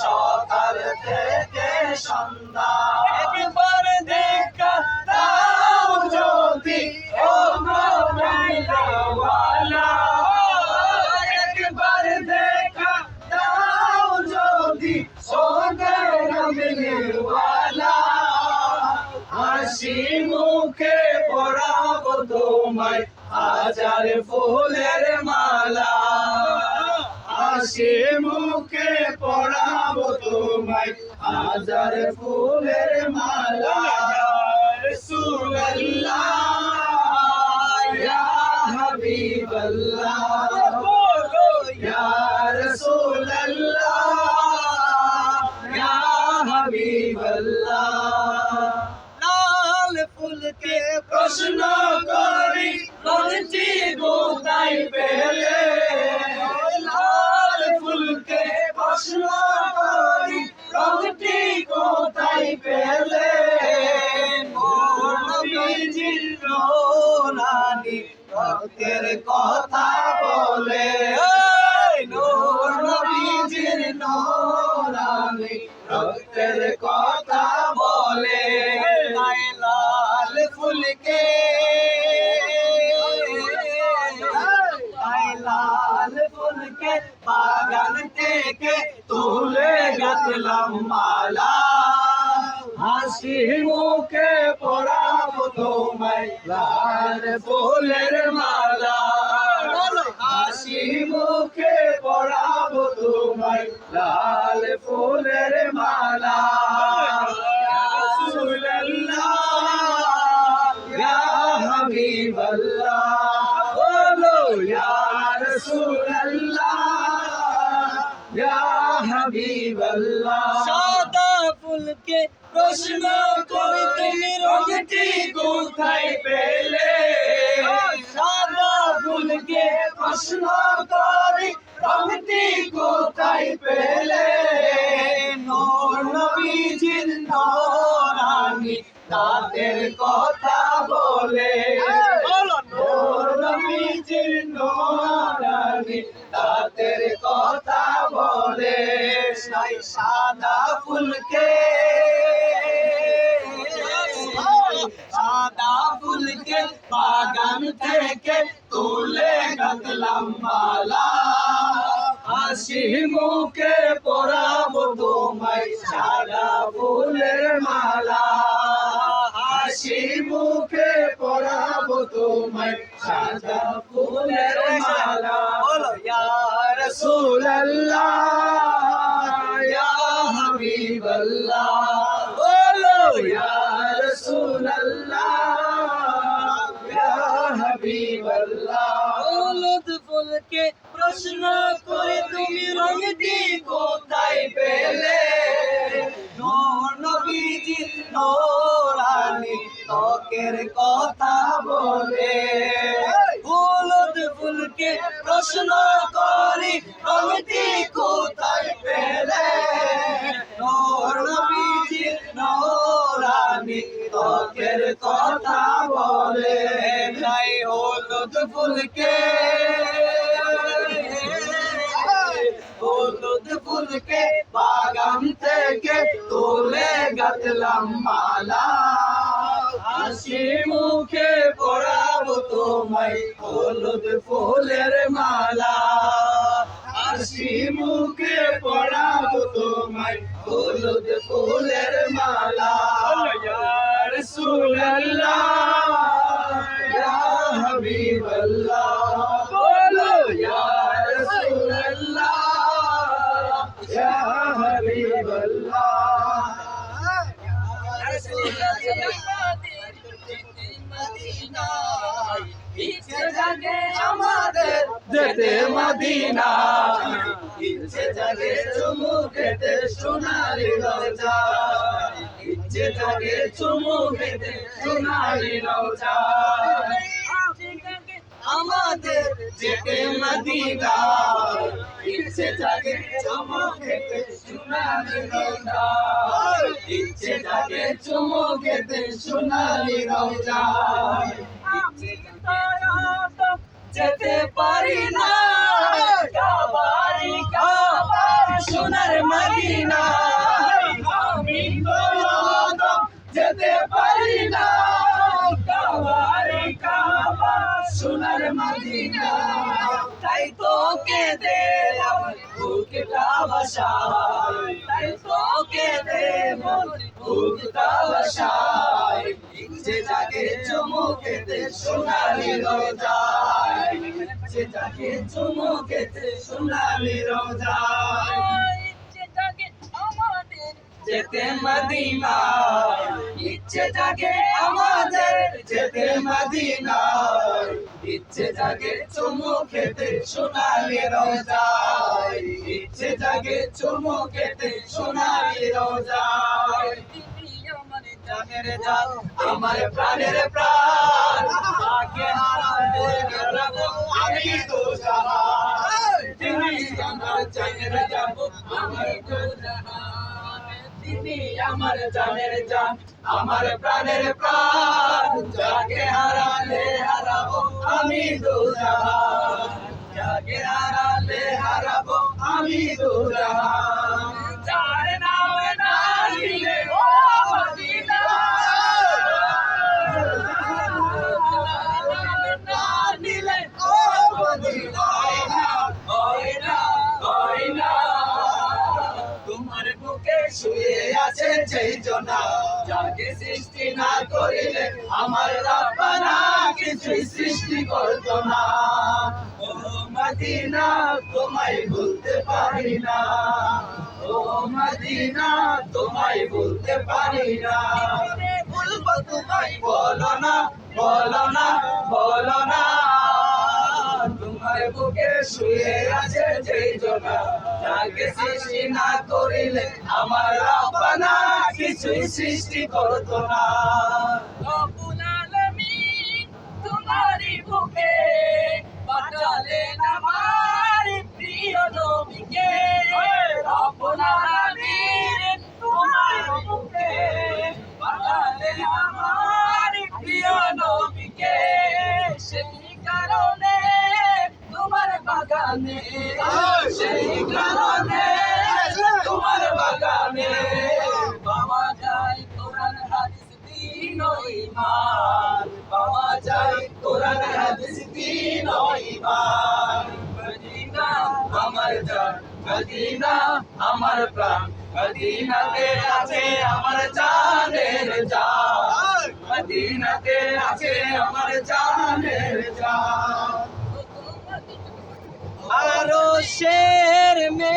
সকাল থেকে সন্ধ্যা। একবার দেখা দাও যদি, ও মোবাইলওয়ালা একবার দেখা দাও যদি মিলওয়ালা হাসি মুখে পড়াবো তোমায়, হাজার ফুলের মালা। হাসি মুখে তোমায় হাজার ফুলের মালা রসুল্লাহ ইয়া হাবিবাল্লাহ। নোরানি ভক্তের কথা বলে। তাই লাল ফুলকে। তাই লাল ফুলকে বাগান থেকে তুলে গাতলাম মালা। হাসি মুখে পড়াবো তোমায় লাল ফুলের মালা। হাসি মুখে লাল ফুলের মালা রাসূলুল্লাহ ইয়া হাবিবাল্লাহ বলো ইয়া রাসূলুল্লাহ ইয়া হাবিবাল্লাহ সাদা ফুলকে প্রশ্ন করে তুমি রঙটি কোথায় পেলে সাদা ফুলকে প্রশ্ন করি রঙটি কোথায় পেলে? নূর নবীজির নূরানি তাদের কথা বলে। নূর নবীজির নূরানি তাদের কথা বলে। সেই সাদা ফুলকে। সাদা ফুলকে বাগান থেকে তুলে গাতলাম মালা। হাসি মুখে পরাবো তোমায় সাদা ফুলের মালা। হাসি মুখে পরাবো তোমায় সাদা ফুলের মালা। বলো, ইয়া রাসূলুল্লাহ। প্রশ্ন করে তুমি রঙটি কোথায় পেলে? নবীজি নোরানি ত্বকের কথা বলে। হলুদ ফুলকে প্রশ্ন করি, রঙটি কোথায় পেলে? নবীজি নোরানি ত্বকের কথা বলে। তাই হলুদ ফুলকে আমাদের যেতে মদিনা ইচ্ছে জাগে চুমু খেতে সোনালি রওজা ইচ্ছে জাগে চুমু খেতে সোনালি রওজা আমাদের যেতে মদিনা ইচ্ছে জাগে চুমু খেতে সোনালি রওজা ইচ্ছে জাগে চুমু খেতে সোনালি রওজা যেতে পারি না। কাবারি কাবারি সোনার মদিনা আমি তো যেতে পারি না। সোনার মদিনা তাই তোকে দে বুকটা বসাই তাই তোকে দে মন বুকটা বসাই ইচ্ছে জাগে চুমুকেতে সোনালি রোজায়। ইচ্ছে জাগে চুমুকেতে সোনালি রোজায়। যেতে মদিনা ইচ্ছে জাগে আমাদের যেতে মদিনা ইচ্ছে জাগে চুমু খেতে সোনালি রোজায়। ইচ্ছে জাগে চুমু খেতে সোনালি রোজায়। জানের আমার প্রাণের প্রাণ। আগে হারাতে গেলাম আমি তো জাহান তিনি আমার জানের যাব আমার জানের জান, আমার প্রাণের প্রাণ, যাকে হারালে হারাবো আমি তো জাহান যাকে হারালে হারাবো আমি তো শুয়ে আছে যেই জনা যাকে সৃষ্টি না করিলে আমার রাব্বানা কিছুই সৃষ্টি করতো না। ও মদিনা তোমায় ভুলতে পারি না। ও মদিনা তোমায় ভুলতে পারি না। বলব তোমায়? বলো না বলো না বলো না। শুয়ে আছে যেই জনা তাকে সৃষ্টি না করিলে আমার রাব্বানা কিছুই সৃষ্টি করতো না। তোমারই বুকে পাঠালেন আমার প্রিয় নবীকে। বাগানে সেই কারণে তোমার বাগানে বাবা যায় কোরআন হাদিস দিন ও ঈমান পাওয়া যায় কোরআন হাদিস দিন ও মদিনা আমার জান মদিনা আমার প্রাণ মদিনাতে আছে আমার জানের জান মদিনাতে আছে আমার জানের জান আরও শের মে